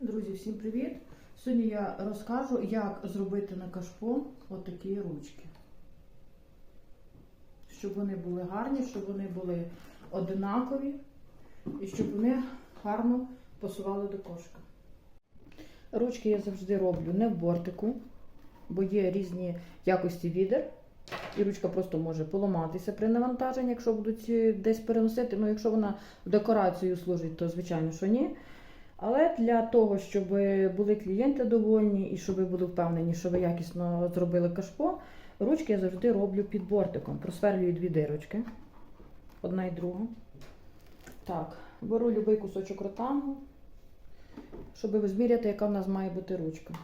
Друзі, всім привіт! Сьогодні я розкажу, як зробити на кашпо отакі ручки. Щоб вони були гарні, щоб вони були одинакові і щоб вони гарно пасували до кошка. Ручки я завжди роблю не в бортику, бо є різні якості відер. І ручка просто може поламатися при навантаженні, якщо будуть е, десь переносити. Ну, якщо вона декорацією служить, то звичайно, що ні. Але для того, щоб були клієнти довольні і щоб були впевнені, що ви якісно зробили кашпо, ручки я завжди роблю під бортиком. Просверлюю дві дирочки, одна і друга. Так, беру будь-який кусочок ротангу, щоб ви зміряти, яка в нас має бути ручка.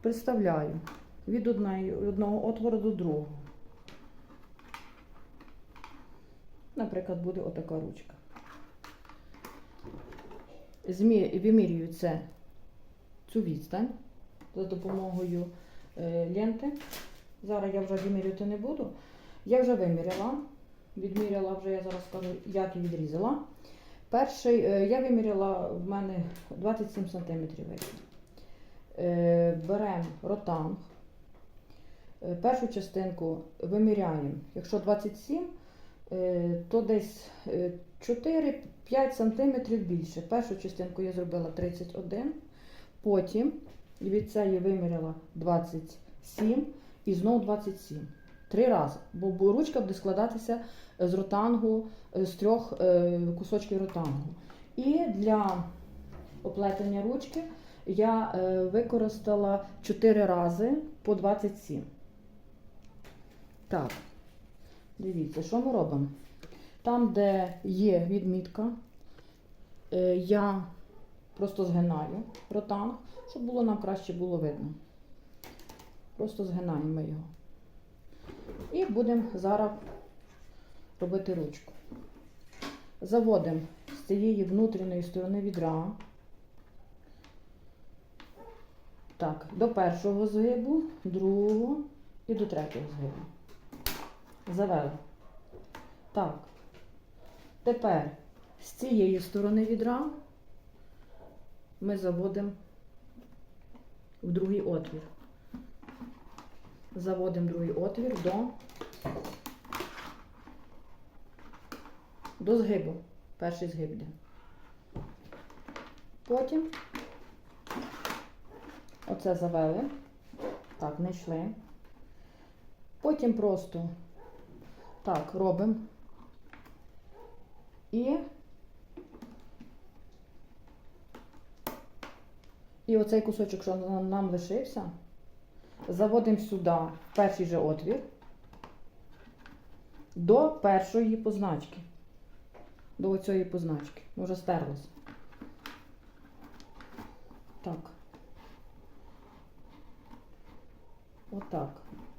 Представляю від одного отвору до другого. Наприклад, буде отака ручка. Вимірюю цю відстань за допомогою е, ленти. Зараз я вже вимірювати не буду. Я вже виміряла. Відміряла вже, я зараз скажу, як і відрізала. Перший е, я виміряла в мене 27 см Беремо ротанг. Е, Першу частинку виміряємо. Якщо 27, е, то десь 4-5 см більше. Першу частинку я зробила 31, потім від цієї виміряла 27 і знову 27. Три рази. Бо ручка буде складатися з ротангу, е, з трьох е, кусочків ротангу. І для оплетення ручки я е, використала 4 рази по 27. Так, дивіться, що ми робимо? Там, де є відмітка, е, я просто згинаю ротанг, щоб було нам краще було видно. Просто згинаємо його. І будемо зараз робити ручку. Заводимо з цієї внутрішньої сторони відра. Так, до першого згибу, другого і до третього згибу. Завели. Так. Тепер з цієї сторони відра ми заводимо в другий отвір. Заводимо другий отвір до, до згибу. Перший згиб йде. Потім оце завели. Так, не йшли. Потім просто так робимо. І, і оцей кусочок, що нам, лишився, заводимо сюди, в перший же отвір, до першої позначки. До оцієї позначки. Може стерлося. Так. Отак.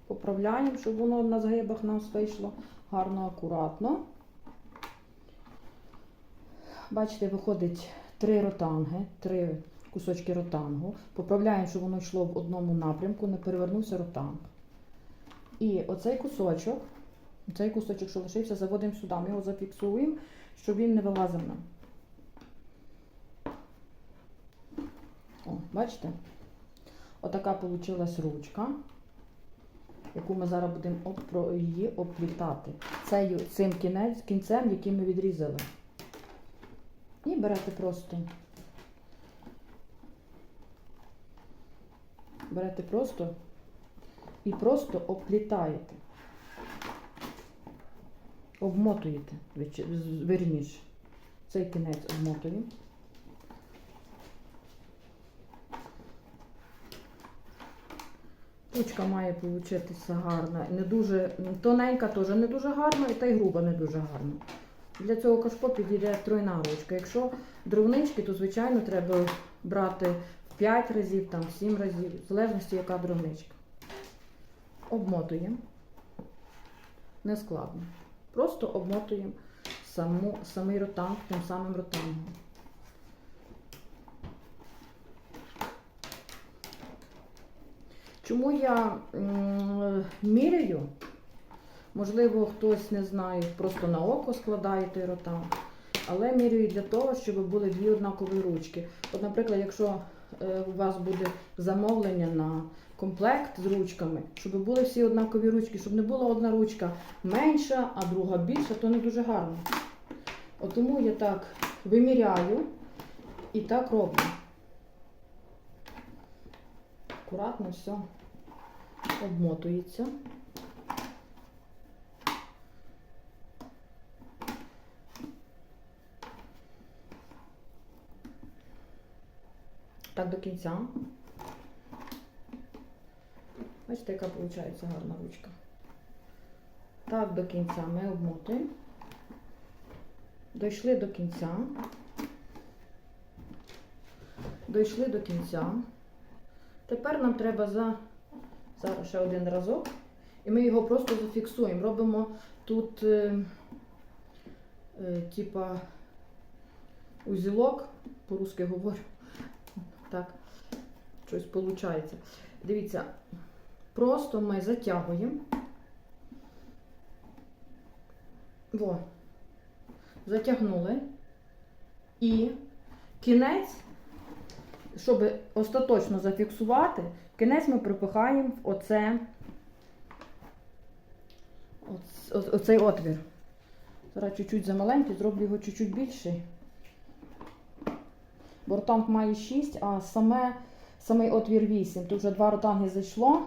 Поправляємо, щоб воно на згибах нам вийшло гарно, акуратно. Бачите, виходить три ротанги, три кусочки ротангу. Поправляємо, щоб воно йшло в одному напрямку, не перевернувся ротанг. І оцей кусочок, цей кусочок, що лишився, заводимо сюди. Ми його зафіксуємо, щоб він не вилазив нам. О, бачите? Отака вийшла ручка, яку ми зараз будемо її оплітати. Це цим кінець, кінцем, який ми відрізали. І берете просто. Берете просто і просто оплітаєте. Обмотуєте, вірніше. Цей кінець обмотуємо. Ручка має получитися гарна. Не дуже тоненька теж не дуже гарна, і та й груба не дуже гарна. Для цього кашпо підійде тройна ручка. Якщо дровнички, то звичайно треба брати в 5 разів, там, в 7 разів, в залежності, яка дровничка. Обмотуємо. Не складно. Просто обмотуємо саму, самий ротанг тим самим ротангом. Чому я міряю? Можливо, хтось не знає, просто на око складає той ротанг. але міряю для того, щоб були дві однакові ручки. От, наприклад, якщо е, у вас буде замовлення на комплект з ручками, щоб були всі однакові ручки, щоб не була одна ручка менша, а друга більша, то не дуже гарно. От тому я так виміряю і так роблю. Акуратно все обмотується. Так до кінця. Бачите, яка виходить гарна ручка. Так, до кінця ми обмотуємо. Дійшли до кінця. Дійшли до кінця. Тепер нам треба за зараз ще один разок. І ми його просто зафіксуємо. Робимо тут е, е, типа узілок, по-русски говорю. Так, щось виходить. Дивіться, просто ми затягуємо. Во. Затягнули. І кінець, щоб остаточно зафіксувати, кінець ми припихаємо в оце, оцей отвір. Зараз чуть-чуть замаленький, зроблю його чуть-чуть більший. Бо ротанг має 6, а саме, самий отвір 8. Тут вже два ротанги зайшло.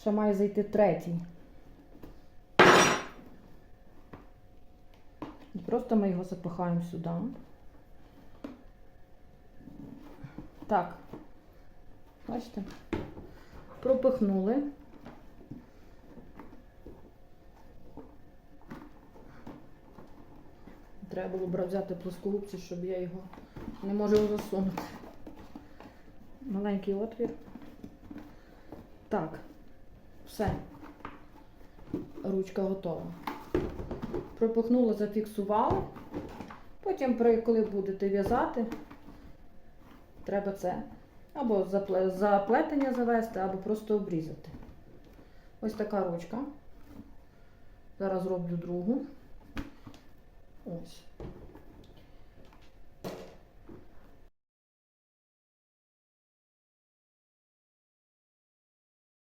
Ще має зайти третій. І просто ми його запихаємо сюди. Так. Бачите? Пропихнули. Треба було б взяти плоскогубці, щоб я його не можу його засунути. Маленький отвір. Так, все. Ручка готова. Пропихнула, зафіксувала. Потім, коли будете в'язати, треба це або заплетення завести, або просто обрізати. Ось така ручка. Зараз роблю другу. Ось.